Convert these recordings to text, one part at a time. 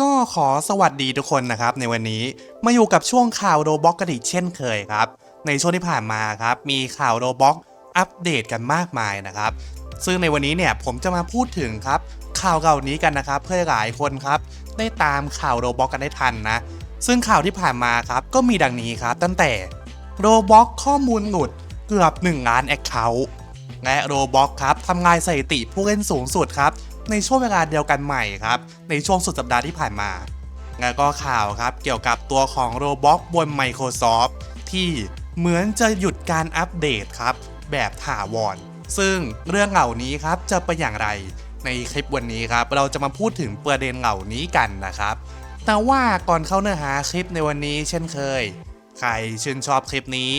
ก็ขอสวัสดีทุกคนนะครับ ในวันนี้มาอยู่กับช่วงข่าวโรบ็อกกันอีกเช่นเคยครับ ในช่วงที่ผ่านมาครับมีข่าวโรบ็อกอัปเดตกันมากมายนะครับ ซึ่งในวันนี้เนี่ยผมจะมาพูดถึงครับ ข่าวเหล่านี้กันนะครับ เพื่อให้หลายคนครับ ได้ตามข่าวโรบ็อกกันได้ทันนะ ซึ่งข่าวที่ผ่านมาครับก็มีดังนี้ครับ ตั้งแต่โรบ็อกข้อมูลหลุดเกือบ1ล้านแอคเคาท์และโรบ็อกครับทำลายสถิติผู้เล่นสูงสุดครับ ในช่วงเวลาเดียวกันใหม่ครับ ในช่วงสุดสัปดาห์ที่ผ่านมาแล้วก็ข่าวครับเกี่ยวกับตัวของ Roblox บน Microsoft ที่เหมือนจะหยุดการอัปเดตครับ แบบถาวร ซึ่งเรื่องเหล่านี้ครับจะเป็นอย่างไรในคลิปวันนี้ครับ เราจะมาพูดถึงประเด็นเหล่านี้กันนะครับ แต่ว่าก่อนเข้าเนื้อหาคลิปในวันนี้เช่นเคย ใครชื่นชอบคลิปนี้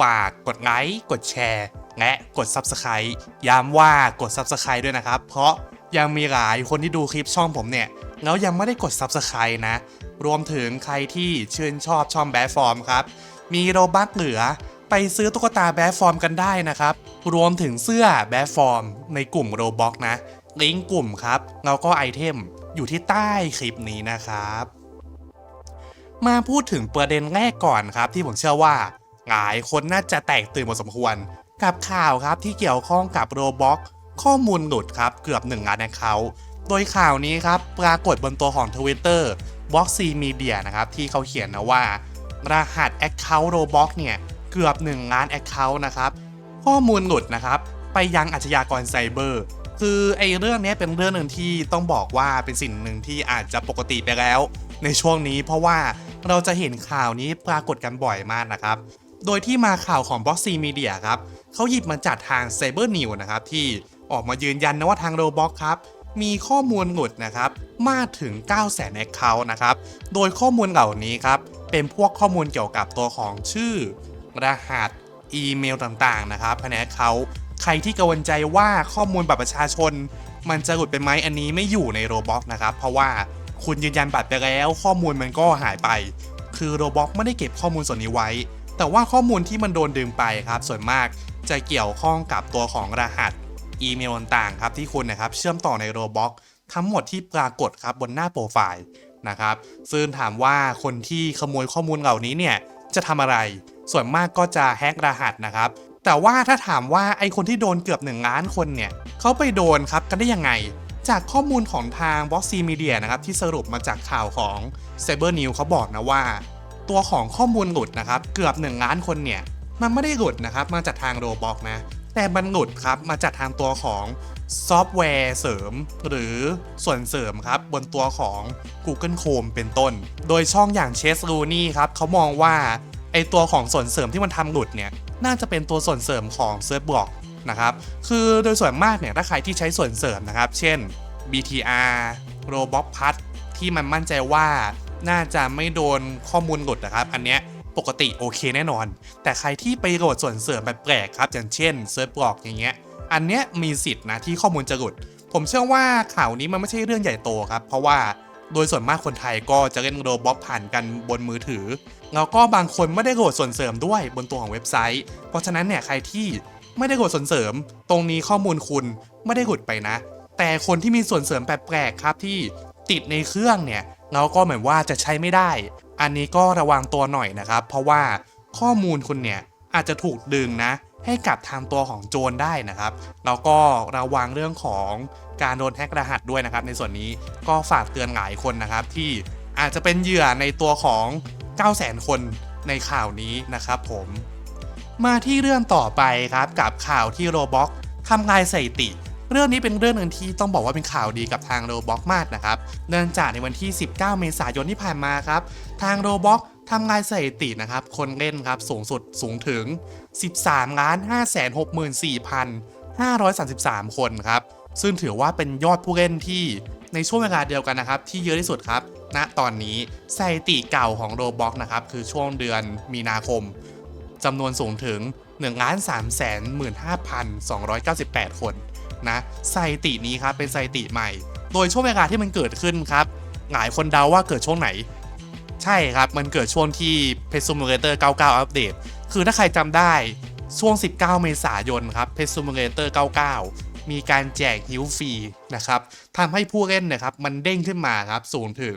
ฝากกดไลค์กดแชร์ และกด Subscribe ย้ำว่ากด Subscribe ด้วยนะครับ เพราะ ยังมีหลายคนที่ดูคลิปช่องผมเนี่ย แล้วยังไม่ได้กด Subscribe นะ รวมถึงใครที่ชื่นชอบช่องแบดฟอร์มครับ มีโรบัคเหลือไปซื้อตุ๊กตาแบดฟอร์มกันได้นะครับ รวมถึงเสื้อแบดฟอร์มในกลุ่มโรบ็อกนะลิงก์กลุ่มครับ แล้วก็ไอเทมอยู่ที่ใต้คลิปนี้นะครับ มาพูดถึงประเด็นแรกก่อนครับ ที่ผมเชื่อว่าหลายคนน่าจะแตกตื่นพอสมควร กับข่าวครับที่เกี่ยวข้องกับโรบ็อก ข้อมูลหลุดครับเกือบ1ล้านแอคเคาท์โดยข่าวนี้ครับปรากฏบนตัวของ Twitter b o x y Media นะครับที่เขาเขียนนะว่า รหัส Account Roblox เนี่ยเกือบ 1 ล้าน Account นะครับข้อมูลหลุดนะครับไปยังอาชญากรไซเบอร์คือไอ้เรื่องนี้เป็นเรื่องหนึ่งที่ต้องบอกว่าเป็นสิ่งหนึ่งที่อาจจะปกติไปแล้ว ในช่วงนี้เพราะว่าเราจะเห็นข่าวนี้ปรากฏกันบ่อยมากนะครับ โดยที่มาข่าวของ Boxy Media ครับเขาหยิบมาจากทาง Cyber New นะครับที่ ออกมายืนยันนะว่าทาง Roblox ครับมีข้อมูลหลุดนะครับมากถึง 9 0 0 0 0 0 Account นะครับ โดยข้อมูลเหล่านี้ครับ เป็นพวกข้อมูลเกี่ยวกับตัวของชื่อ รหัส อีเมลต่างๆ นะครับภายในเขาใครที่กังวลใจว่าข้อมูลบัตรประชาชน มันจะหลุดเป็นไหมอันนี้ไม่อยู่ใน Roblox นะครับ เพราะว่าคุณยืนยันบัตรไปแล้ว ข้อมูลมันก็หายไป คือ Roblox ไม่ได้เก็บข้อมูลส่วนนี้ไว้ แต่ว่าข้อมูลที่มันโดนดึงไปครับ ส่วนมากจะเกี่ยวข้องกับตัวของรหัส อีเมลต่างๆครับที่คุณนะครับเชื่อมต่อใน Roblox ทั้งหมดที่ปรากฏครับบนหน้าโปรไฟล์นะครับซึ่งถามว่าคนที่ขโมยข้อมูลเหล่านี้เนี่ยจะทำอะไร ส่วนมากก็จะแฮกรหัสนะครับ แต่ว่าถ้าถามว่าไอคนที่โดนเกือบ 1 ล้านคนเนี่ยเขาไปโดนครับกันได้ยังไง จากข้อมูลของทาง v o x y Media นะครับที่สรุปมาจากข่าวของ Cyber News เขาบอกนะว่า ตัวของข้อมูลหลุดนะครับเกือบ 1 ล้านคนเนี่ยมันไม่ได้หลุดนะครับมาจากทาง Roblox นะ แต่มันหลุดครับมาจากทางตัวของซอฟต์แวร์เสริม หรือส่วนเสริมครับบนตัวของ Google Chrome เป็นต้น โดยช่องอย่างเชสลูนี่ครับเขามองว่าไอตัวของส่วนเสริมที่มันทำหลุดเนี่ยน่าจะเป็นตัวส่วนเสริมของเซิร์ฟบล็อกนะครับคือโดยส่วนมากเนี่ยถ้าใครที่ใช้ส่วนเสริมนะครับ เช่น BTR Roblox Plus ที่มันมั่นใจว่าน่าจะไม่โดนข้อมูลหลุดนะครับ อันเนี้ย ปกติโอเคแน่นอน แต่ใครที่ไปโหลดส่วนเสริมแบบแปลกครับ อย่างเช่นเซิร์ฟบล็อกอย่างเงี้ยอันเนี้ยมีสิทธิ์นะที่ข้อมูลจะหลุด ผมเชื่อว่าข่าวนี้มันไม่ใช่เรื่องใหญ่โตครับ เพราะว่าโดยส่วนมากคนไทยก็จะเล่นโรบอทผ่านกันบนมือถือ แล้วก็บางคนไม่ได้โหลดส่วนเสริมด้วยบนตัวของเว็บไซต์ เพราะฉะนั้นเนี่ยใครที่ไม่ได้โหลดส่วนเสริม ตรงนี้ข้อมูลคุณไม่ได้หลุดไปนะ แต่คนที่มีส่วนเสริมแปลกๆครับที่ติดในเครื่องเนี่ยเราก็เหมือนว่าจะใช้ไม่ได้ อันนี้ก็ระวังตัวหน่อยนะครับ เพราะว่าข้อมูลคุณเนี่ยอาจจะถูกดึงนะ ให้กับทางตัวของโจรได้นะครับ แล้วก็ระวังเรื่องของการโดนแฮกรหัสด้วยนะครับ ในส่วนนี้ก็ฝากเตือนหลายคนนะครับ ที่อาจจะเป็นเหยื่อในตัวของ 9 0 0 0 0 0 คนในข่าวนี้นะครับผมมาที่เรื่องต่อไปครับกับข่าวที่โรบ็อกทำลายสถิติ เรื่องนี้เป็นเรื่องหนึ่งที่ต้องบอกว่าเป็นข่าวดีกับทางโรบ็อกมากนะครับ เนื่องจากในวันที่ 19 เมษายนที่ผ่านมาครับ ทางโรบ็อกทำลายสถิตินะครับ คนเล่นครับสูงสุดสูงถึง 13ล้าน564,533 คนครับ ซึ่งถือว่าเป็นยอดผู้เล่นที่ในช่วงเวลาเดียวกันนะครับ ที่เยอะที่สุดครับ ณ ตอนนี้สถิติเก่าของโรบ็อกนะครับ คือช่วงเดือนมีนาคมจำนวนสูงถึง 1 3 1 5 298 คน นะสถิตินี้ครับเป็นสถิติใหม่ โดยช่วงเวลาที่มันเกิดขึ้นครับหลายคนเดาว่าเกิดช่วงไหน ใช่ครับมันเกิดช่วงที่ p e s u m u l a t o r 99 อัปเดต คือถ้าใครจำได้ช่วง 19 เมษายนครับ p e s u m u l a t o r 99 มีการแจกฮิวฟรีนะครับทำให้ผู้เล่นนะครับมันเด้งขึ้นมาครับสูงถึง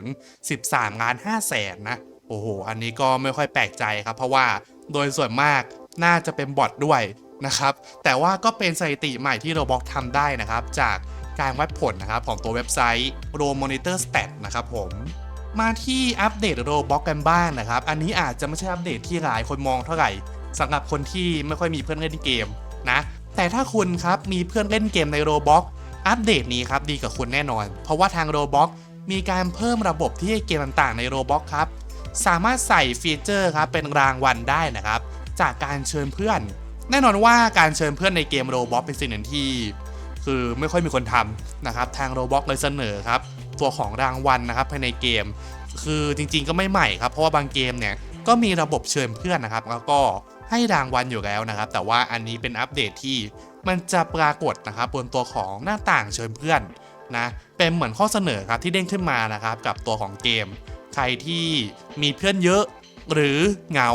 13ล้าน5แสนนะโอ้โห อันนี้ก็ไม่ค่อยแปลกใจครับ เพราะว่าโดยส่วนมากน่าจะเป็นบอทด้วย นะครับ แต่ว่าก็เป็นสถิติใหม่ที่โรบอกทำได้นะครับ จากการวัดผลนะครับของตัวเว็บไซต์ r o Monitor Stat นะครับผมมาที่อัปเดตโรบอกกันบ้างนะครับ อันนี้อาจจะไม่ใช่อัปเดตที่หลายคนมองเท่าไหร่สำหรับคนที่ไม่ค่อยมีเพื่อนเล่นเกมนะ แต่ถ้าคุณครับมีเพื่อนเล่นเกมในโรบอกอัปเดตนี้ครับดีกับคุณแน่นอน เพราะว่าทางโรบอกมีการเพิ่มระบบที่ให้เกมต่างๆในโรบอกครับ สามารถใส่ฟีเจอร์ครับเป็นรางวัลได้นะครับ จากการเชิญเพื่อน แน่นอนว่าการเชิญเพื่อนในเกมโรบอ t เป็นสิ่งหนึ่งที่ คือไม่ค่อยมีคนทำนะครับ ทางโรบอ t เลยเสนอครับ ตัวของรางวัลนะครับภายในเกม คือจริงๆก็ไม่ใหม่ครับ เพราะว่าบางเกมเนี่ยก็มีระบบเชิญเพื่อนนะครับ แล้วก็ให้รางวัลอยู่แล้วนะครับ แต่ว่าอันนี้เป็นอัปเดตที่มันจะปรากฏนะครับบนตัวของหน้าต่างเชิญเพื่อนนะเป็นเหมือนข้อเสนอครับที่เด้งขึ้นมานะครับกับตัวของเกม ใครที่มีเพื่อนเยอะ หรือเหงา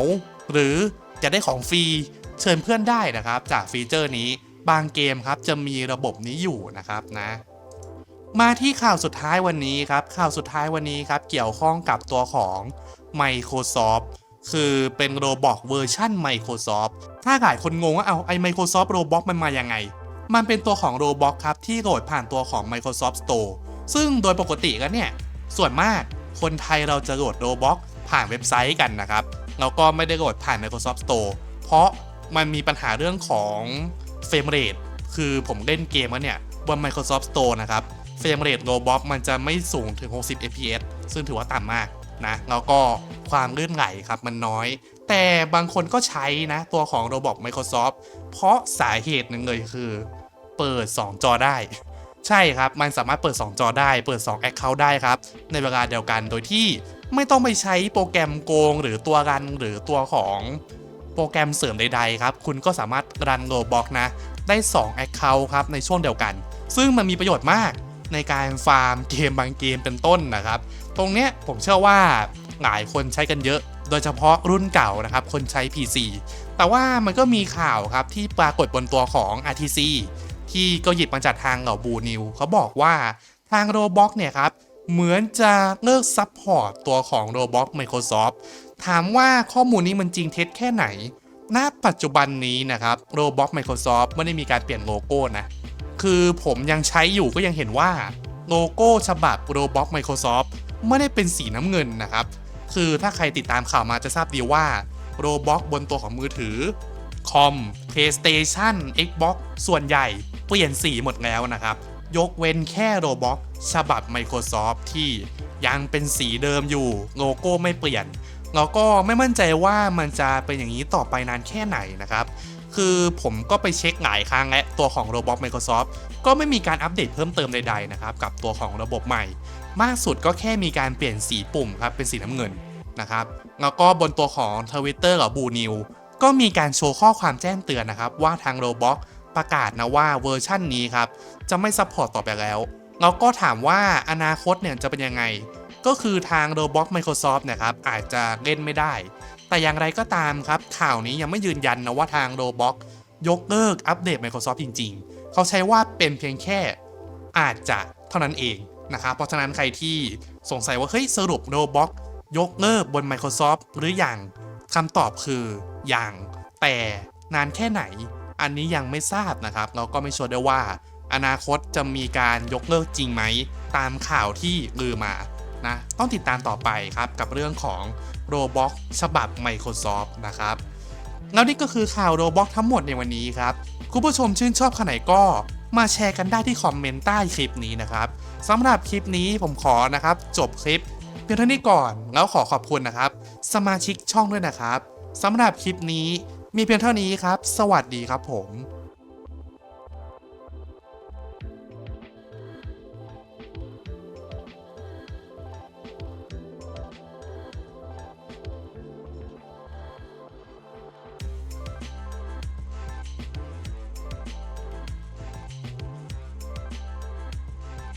หรือจะได้ของฟรี เชิญเพื่อนได้นะครับ จากฟีเจอร์นี้บางเกมครับจะมีระบบนี้อยู่นะครับนะมาที่ข่าวสุดท้ายวันนี้ครับ ข่าวสุดท้ายวันนี้ครับ เกี่ยวข้องกับตัวของ Microsoft คือเป็นโรบอ t เวอร์ชัน Microsoft ถ้าหลายคนงงว่าเอาไอ้ Microsoft Roblox มันมายังไง มันเป็นตัวของ Roblox ครับ ที่โหลดผ่านตัวของ Microsoft Store ซึ่งโดยปกติแล้วเนี่ย ส่วนมากคนไทยเราจะโหลด Roblox ผ่านเว็บไซต์กันนะครับ แล้วก็ไม่ได้โหลดผ่าน Microsoft Store เพราะ มันมีปัญหาเรื่องของเฟรมเรทคือผมเล่นเกมแล้วเนี่ยบน Microsoft Store นะครับเฟรมเรท Roblox มันจะไม่สูงถึง 60 fps ซึ่งถือว่าต่ำมากนะแล้วก็ความลื่นไหลครับมันน้อย แต่บางคนก็ใช้นะ ตัวของ Roblox Microsoft เพราะสาเหตุหนึ่งเลยคือ เปิด 2 จอได้ ใช่ครับ มันสามารถเปิด 2 จอได้ เปิด 2 Account ได้ครับ ในเวลาเดียวกันโดยที่ไม่ต้องไปใช้โปรแกรมโกง หรือตัวรันหรือตัวของ โปรแกรมเสริมใดๆครับ คุณก็สามารถรันโรบ็อกนะ ได้ 2 Account ครับในช่วงเดียวกัน ซึ่งมันมีประโยชน์มากในการฟาร์มเกมบางเกมเป็นต้นนะครับ ตรงเนี้ยผมเชื่อว่าหลายคนใช้กันเยอะ โดยเฉพาะรุ่นเก่านะครับ คนใช้ PC แต่ว่ามันก็มีข่าวครับที่ปรากฏบนตัวของ RTC ที่ก็หยิบมาจากทางเหล่าบูนิวเขาบอกว่าทาง Roblox เนี่ยครับเหมือนจะเลิกซัพพอร์ตตัวของ Roblox Microsoft ถามว่าข้อมูลนี้มันจริงเท็จแค่ไหน ณ ปัจจุบันนี้นะครับ Roblox Microsoft ไม่ได้มีการเปลี่ยนโลโก้นะ คือผมยังใช้อยู่ก็ยังเห็นว่าโลโก้ฉบับ Roblox Microsoft ไม่ได้เป็นสีน้ำเงินนะครับ คือถ้าใครติดตามข่าวมาจะทราบดีว่า Roblox บนตัวของมือถือคอม PlayStation Xbox ส่วนใหญ่เปลี่ยนสีหมดแล้วนะครับ ยกเว้นแค่ Roblox ฉบับ Microsoft ที่ยังเป็นสีเดิมอยู่โลโก้ไม่เปลี่ยน แล้วก็ไม่มั่นใจว่ามันจะเป็นอย่างนี้ต่อไปนานแค่ไหนนะครับ คือผมก็ไปเช็คหลายครั้งและตัวของ Roblox Microsoft ก็ไม่มีการอัปเดตเพิ่มเติมใดๆนะครับกับตัวของระบบใหม่ มากสุดก็แค่มีการเปลี่ยนสีปุ่มครับเป็นสีน้ำเงินนะครับแล้วก็บนตัวของ Twitter กับ Blue New ก็มีการโชว์ข้อความแจ้งเตือนนะครับ ว่าทาง Roblox ประกาศนะว่าเวอร์ชั่นนี้ครับ จะไม่ซัพพอร์ตต่อไปแล้ว แล้วก็ถามว่าอนาคตเนี่ยจะเป็นยังไง ก็คือทาง Roblox Microsoft นะครับอาจจะเล่นไม่ได้ แต่อย่างไรก็ตามครับ ข่าวนี้ยังไม่ยืนยันนะว่าทาง Roblox ยกเลิกอัปเดต Microsoft จริง ๆ เขาใช้ว่าเป็นเพียงแค่อาจจะเท่านั้นเองนะครับเพราะฉะนั้นใครที่สงสัยว่าเฮ้ยสรุป Roblox ยกเลิกบน Microsoft หรืออยังคำตอบคือยังแต่นานแค่ไหน อันนี้ยังไม่ทราบนะครับ เราก็ไม่ชัวร์ได้ว่า อนาคตจะมีการยกเลิกจริงไหม ตามข่าวที่ลือมา นะต้องติดตามต่อไปครับกับเรื่องของ Roblox ฉบับ Microsoft นะครับแล้วนี่ก็คือข่าว Roblox ทั้งหมดในวันนี้ครับคุณผู้ชมชื่นชอบขนาดก็มาแชร์กันได้ที่คอมเมนต์ใต้คลิปนี้นะครับสำหรับคลิปนี้ผมขอนะครับจบคลิปเพียงเท่านี้ก่อนแล้วขอขอบคุณนะครับ สมาชิกช่องด้วยนะครับสำหรับคลิปนี้มีเพียงเท่านี้ครับ สวัสดีครับผม